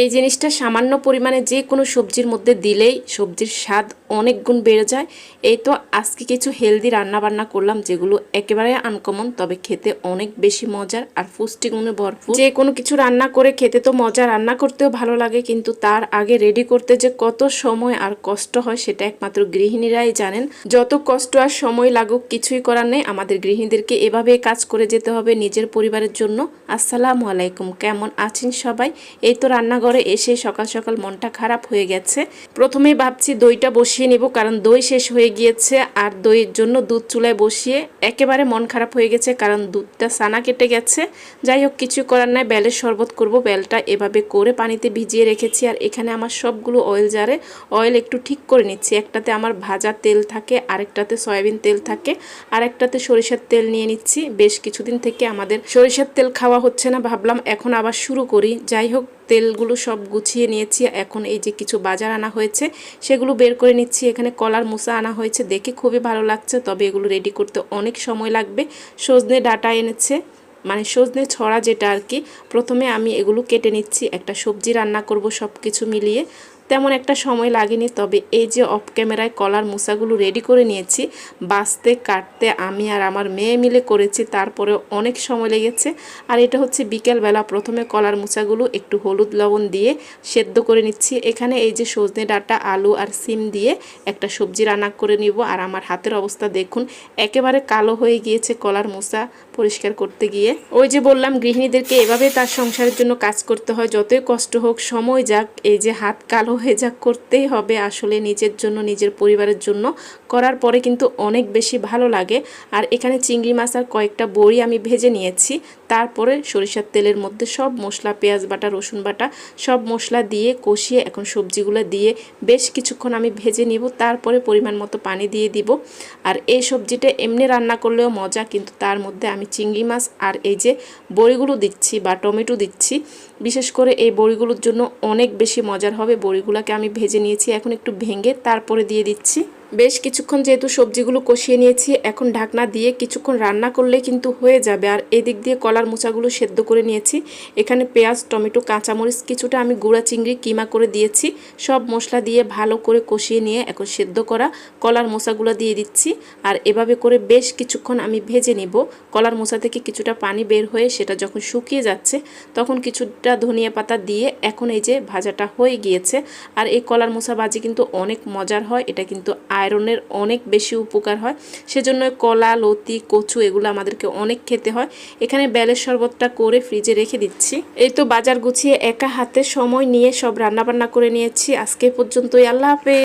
এই জিনিসটা সামান্য পরিমাণে যে কোনো সবজির মধ্যে দিলেই সবজির স্বাদ অনেক গুণ বেড়ে যায়। এই তো আজকে কিছু হেলদি রান্না বান্না করলাম, যেগুলো একেবারে আনকমন তবে খেতে অনেক বেশি মজার আর পুষ্টিগুণে ভরপুর। যে কোনো কিছু রান্না করে খেতে তো মজা, রান্না করতেও ভালো লাগে, কিন্তু তার আগে রেডি করতে যে কত সময় আর কষ্ট হয় সেটা একমাত্র গৃহিণীরাই জানেন। যত কষ্ট আর সময় লাগুক, কিছুই করার নেই। আমাদের গৃহিণীদেরকে এভাবে কাজ করে যেতে হবে নিজের পরিবারের জন্য। আসসালামু আলাইকুম, কেমন আছেন সবাই? এই তো রান্নাঘরে এসে সকাল সকাল মনটা খারাপ হয়ে গেছে। প্রথমেই ভাবছি দইটা বসিয়ে নিব, কারণ দই শেষ হয়ে গিয়েছে আর দইয়ের জন্য দুধ চুলায় বসিয়ে একেবারে মন খারাপ হয়ে গেছে, কারণ দুধটা সানা কেটে গেছে। যাই হোক, কিছু করার নাই, বেলের শরবত করব, বেলটা এভাবে করে পানিতে ভিজিয়ে রেখেছি আর এখানে আমার সবগুলো অয়েল জারে অয়েল একটু ঠিক করে নিচ্ছি। একটাতে আমার ভাজা তেল থাকে, আরেকটাতে সয়াবিন তেল থাকে আর একটাতে সরিষার তেল নিয়ে নিচ্ছি। বেশ কিছুদিন থেকে আমাদের সরিষার তেল খাওয়া হচ্ছে না, ভাবলাম এখন আবার শুরু করি। যাই হোক তেলগুলো সব গুছিয়ে নিয়েছি। এখন এই যে কিছু বাজার আনা হয়েছে, সেগুলো বের করে নিচ্ছি। এখানে কলার মোসা আনা হয়েছে, দেখে খুবই ভালো লাগছে। তবে এগুলো রেডি করতে অনেক সময় লাগবে। সজনে ডাটা এনেছে মানে সজনে ছড়া যেটা আর কি। প্রথমে আমি এগুলো কেটে নিচ্ছি, একটা সবজি রান্না করব সব কিছু মিলিয়ে। তেমন একটা সময় লাগেনি, তবে এই যে অফ ক্যামেরায় কলার মুসাগুলো রেডি করে নিয়েছি, বাঁচতে, কাটতে আমি আর আমার মেয়ে মিলে করেছি তারপরে অনেক সময় লেগেছে। আর এটা হচ্ছে বিকেলবেলা প্রথমে কলার মুসাগুলো একটু হলুদ লবণ দিয়ে সেদ্ধ করে নিচ্ছি। এখানে এই যে সজনে ডাটা, আলু আর সিম দিয়ে একটা সবজি রান্না করে নিব। আর আমার হাতের অবস্থা দেখুন, একেবারে কালো হয়ে গিয়েছে কলার মুসা পরিষ্কার করতে গিয়ে। ওই যে বললাম, গৃহিণীদেরকে এভাবে তার সংসারের জন্য কাজ করতে হয়, যতই কষ্ট হোক, সময় যাক, এই যে হাত কালো হয়ে যাক করতেই হবে আসলে নিজের জন্য, নিজের পরিবারের জন্য। করার পরে কিন্তু অনেক বেশি ভালো লাগে। আর এখানে চিংড়ি মাছ আর কয়েকটা বড়ি আমি ভেজে নিয়েছি। তারপরে সরিষার তেলের মধ্যে সব মশলা, পেঁয়াজ বাটা, রসুন বাটা, সব মশলা দিয়ে কষিয়ে এখন সবজিগুলো দিয়ে বেশ কিছুক্ষণ আমি ভেজে নিব, তারপরে পরিমাণ মতো পানি দিয়ে দিব। আর এই সবজিটা এমনি রান্না করলেও মজা, কিন্তু তার মধ্যে আমি চিংড়ি মাছ আর এই যে বড়িগুলো দিচ্ছি বা টমেটো দিচ্ছি, বিশেষ করে এই বড়িগুলোর জন্য অনেক বেশি মজার হবে। বড়িগুলোকে আমি ভেজে নিয়েছি, এখন একটু ভেঙে তারপরে দিয়ে দিচ্ছি। বেশ কিছুক্ষণ যেহেতু সবজিগুলো কষিয়ে নিয়েছি, এখন ঢাকনা দিয়ে কিছুক্ষণ রান্না করলে কিন্তু হয়ে যাবে। আর এদিক দিয়ে কলার মোচাগুলো সেদ্ধ করে নিয়েছি। এখানে পেঁয়াজ, টমেটো, কাঁচামরিচ, কিছুটা আমি গুঁড়া চিংড়ি, কিমা করে দিয়েছি। সব মশলা দিয়ে ভালো করে কষিয়ে নিয়ে এখন সেদ্ধ করা কলার মোচাগুলো দিয়ে দিচ্ছি। আর এভাবে করে বেশ কিছুক্ষণ আমি ভেজে নিব। কলার মোচা থেকে কিছুটা পানি বের হয়ে সেটা যখন শুকিয়ে যাচ্ছে, তখন কিছুটা ধনিয়া পাতা দিয়ে এখন এই যে ভাজাটা হয়ে গিয়েছে। আর এই কলার মোচা ভাজি কিন্তু অনেক মজার হয়, এটা কিন্তু আয়রনের অনেক বেশি উপকার হয়। সেজন্য কলা, লতি, কচু এগুলো আমাদেরকে অনেক খেতে হয়। এখানে বেলের শরবতটা করে ফ্রিজে রেখে দিচ্ছি। এই তো বাজার গুছিয়ে একা হাতে সময় নিয়ে সব রান্নাবান্না করে নিয়েছি। আজকে পর্যন্তই আল্লাহ হাফেজ।